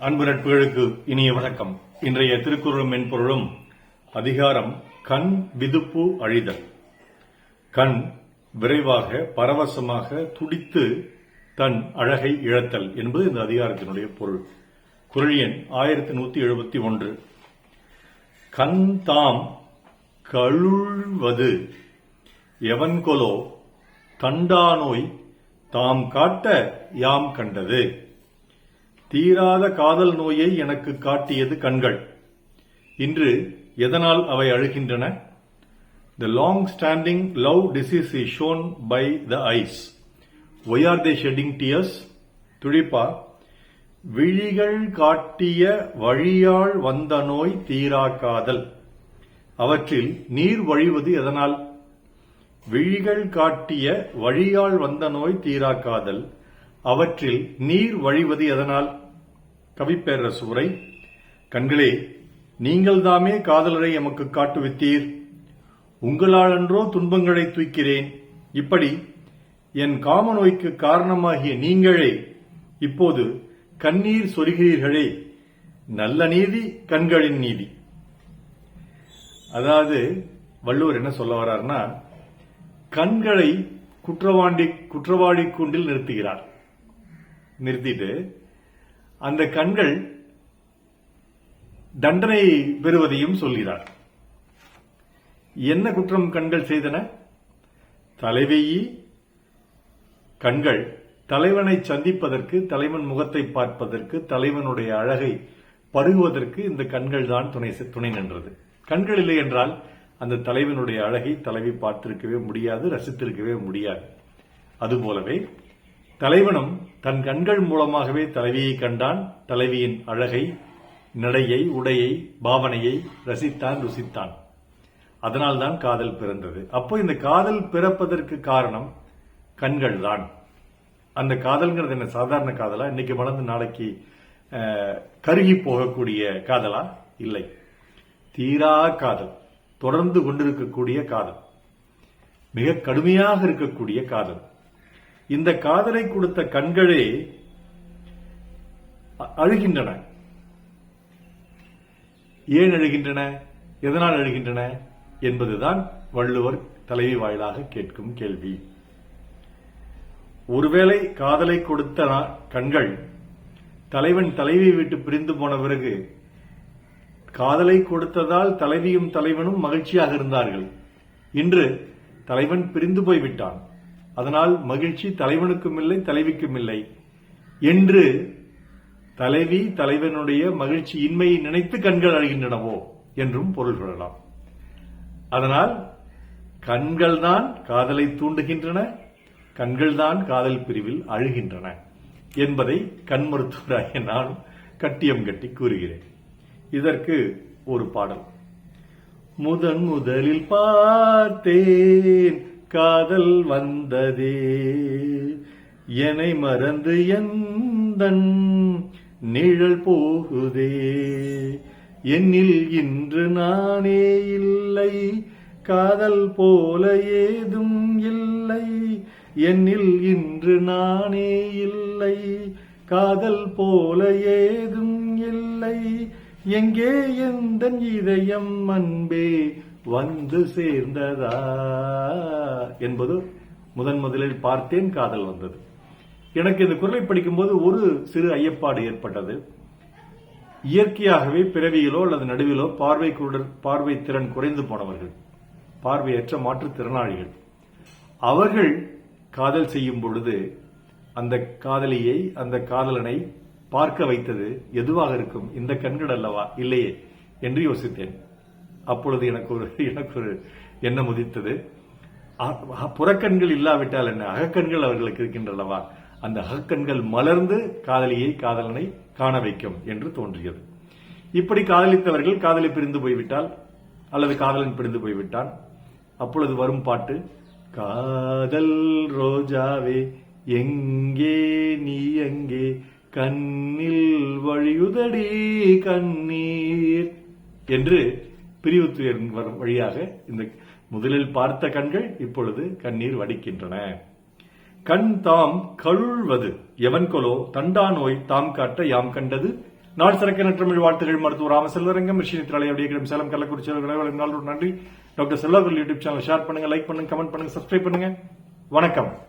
அன்பு நட்புகளுக்கு இனிய வணக்கம். இன்றைய திருக்குறள் மென்பொருளும் அதிகாரம் கண் விதுப்பு அழிதல். கண் விரைவாக பரவசமாக துடித்து தன் அழகை இழத்தல் என்பது இந்த அதிகாரத்தினுடைய பொருள். குரல் எண் ஆயிரத்தி நூத்தி எழுபத்தி ஒன்று. கண் தாம் கழுழ்வது எவன்கொலோ தண்டா நோய் தாம் காட்ட யாம் கண்டது. தீராத காதல் நோயை எனக்கு காட்டியது கண்கள். இன்று எதனால் அவை அழுகின்றன? The long standing love disease is shown by the eyes why are they shedding tears துடிப்பா விழிகள் காட்டிய வழியால் வந்த நோய் தீரா காதல். அவற்றில் நீர் வழிவது எதனால்? விழிகள் காட்டிய வழியால் வந்த நோய் தீரா காதல். அவற்றில் நீர் வழிவது எதனால்? கவிப்பேரரசு உரை கண்களே நீங்கள் தாமே காதலரை எமக்கு காட்டுவித்தீர். உங்களாலன்றோ துன்பங்களை தூக்கிறேன். இப்படி என் காம நோய்க்கு காரணமாகிய நீங்களே இப்போது கண்ணீர் சொல்கிறீர்களே நல்ல நீதி கண்களின் நீதி. அதாவது வள்ளுவர் என்ன சொல்ல வர்றாருன்னா கண்களை குற்றவாண்டி குற்றவாளி கூண்டில் நிறுத்துகிறார். நிறுத்திட்டு அந்த கண்கள் தண்டனை பெறுவதையும் சொல்கிறார். என்ன குற்றம் கண்கள் செய்தன? தலைவியி கண்கள். தலைவனை சந்திப்பதற்கு தலைவன் முகத்தை பார்ப்பதற்கு தலைவனுடைய அழகை பருகுவதற்கு இந்த கண்கள் தான் துணை துணை நின்றது. கண்கள் இல்லை என்றால் அந்த தலைவனுடைய அழகை தலைவி பார்த்திருக்கவே முடியாது ரசித்திருக்கவே முடியாது. அதுபோலவே தலைவனும் தன் கண்கள் மூலமாகவே தலைவியை கண்டான். தலைவியின் அழகை நடையை உடையை பாவனையை ரசித்தான் ருசித்தான். அதனால்தான் காதல் பிறந்தது. அப்போ இந்த காதல் பிறப்பதற்கு காரணம் கண்கள் தான் அந்த காதல்ங்கிறது என்ன? சாதாரண காதலா? இன்னைக்கு வளர்ந்து நாளைக்கு கருகி போகக்கூடிய காதலா? இல்லை. தீரா காதல். தொடர்ந்து கொண்டிருக்கக்கூடிய காதல். மிக கடுமையாக இருக்கக்கூடிய காதல். இந்த காதலை கொடுத்த கண்களே அழுகின்றன. ஏன் அழுகின்றன? எதனால் அழுகின்றன? என்பதுதான் வள்ளுவர் தலைவி வாயிலாக கேட்கும் கேள்வி. ஒருவேளை காதலை கொடுத்த கண்கள் தலைவன் தலைவியை விட்டு பிரிந்து போன பிறகு காதலை கொடுத்ததால் தலைவியும் தலைவனும் மகிழ்ச்சியாக இருந்தார்கள். இன்று தலைவன் பிரிந்து போய்விட்டான். அதனால் மகிழ்ச்சி தலைவனுக்கும் இல்லை தலைவிக்கும் இல்லை என்று தலைவி தலைவனுடைய மகிழ்ச்சி இன்மையை நினைத்து கண்கள் அழுகின்றனவோ என்றும் பொருள் கொள்ளலாம். அதனால் கண்கள் தான் காதலை தூண்டுகின்றன கண்கள் தான் காதல் பிரிவில் அழுகின்றன என்பதை கண் மருத்துவராகிய நான் கட்டியம் கட்டி கூறுகிறேன். இதற்கு ஒரு பாடல். முதன் முதலில் பார்த்தேன் காதல் வந்ததே. என்னை மறந்து எந்தன் நிழல் போகுதே. என்னில் இன்று நானே இல்லை. காதல் போல ஏதும் இல்லை. என்னில் இன்று நானே இல்லை. காதல் போல ஏதும் இல்லை. எங்கே எந்த இதயம் அன்பே வந்து சேர்ந்ததா? என்பது முதன் முதலில் பார்த்தேன் காதல் வந்தது. எனக்கு இந்த குரலை படிக்கும்போது ஒரு சிறு ஐயப்பாடு ஏற்பட்டது. இயற்கையாகவே பிறவியிலோ அல்லது நடுவிலோ பார்வை பார்வை திறன் குறைந்து போனவர்கள் பார்வையற்ற மாற்றுத்திறனாளிகள் அவர்கள் காதல் செய்யும் பொழுது அந்த காதலியை அந்த காதலனை பார்க்க வைத்தது எதுவாக இருக்கும்? இந்த கண்கள் அல்லவா? இல்லையே என்று யோசித்தேன். அப்பொழுது எனக்கு ஒரு எனக்கு ஒரு எண்ணம் உதித்தது. புறக்கண்கள் இல்லாவிட்டால் என்ன? அகக்கண்கள் அவர்களுக்கு இருக்கின்றனவா? அந்த அகக்கண்கள் மலர்ந்து காதலியை காதலனை காண வைக்கும் என்று தோன்றியது. இப்படி காதலித்தவர்கள் காதலி பிரிந்து போய்விட்டால் அல்லது காதலன் பிரிந்து போய்விட்டான். அப்பொழுது வரும் பாட்டு காதல் ரோஜாவே எங்கே நீ எங்கே? கண்ணில் வழியுதடி கண்ணீர் என்று பிரிவு வரும் வழியாக இந்த முதலில் பார்த்த கண்கள் இப்பொழுது கண்ணீர் வடிக்கின்றன. கண் தாம் கழுழ்வது எவன்கொலோ தண்டா நோய் தாம் காட்ட யாம் கண்டது? நாள் சிறக்க நற்றமிழ் வாழ்த்துகள் மருத்துவ ராமசெல்வரங்கம் செல்வரங்கம் ரிஷி அப்படியே சேலம் கள்ளக்குறிச்சி அவர்கள் நாள் நன்றி. டாக்டர் செல்லவர்கள் யூடியூப் சேனல் ஷேர் பண்ணுங்க லைக் பண்ணுங்க கமெண்ட் பண்ணுங்க சப்ஸ்கிரைப் பண்ணுங்க. வணக்கம்.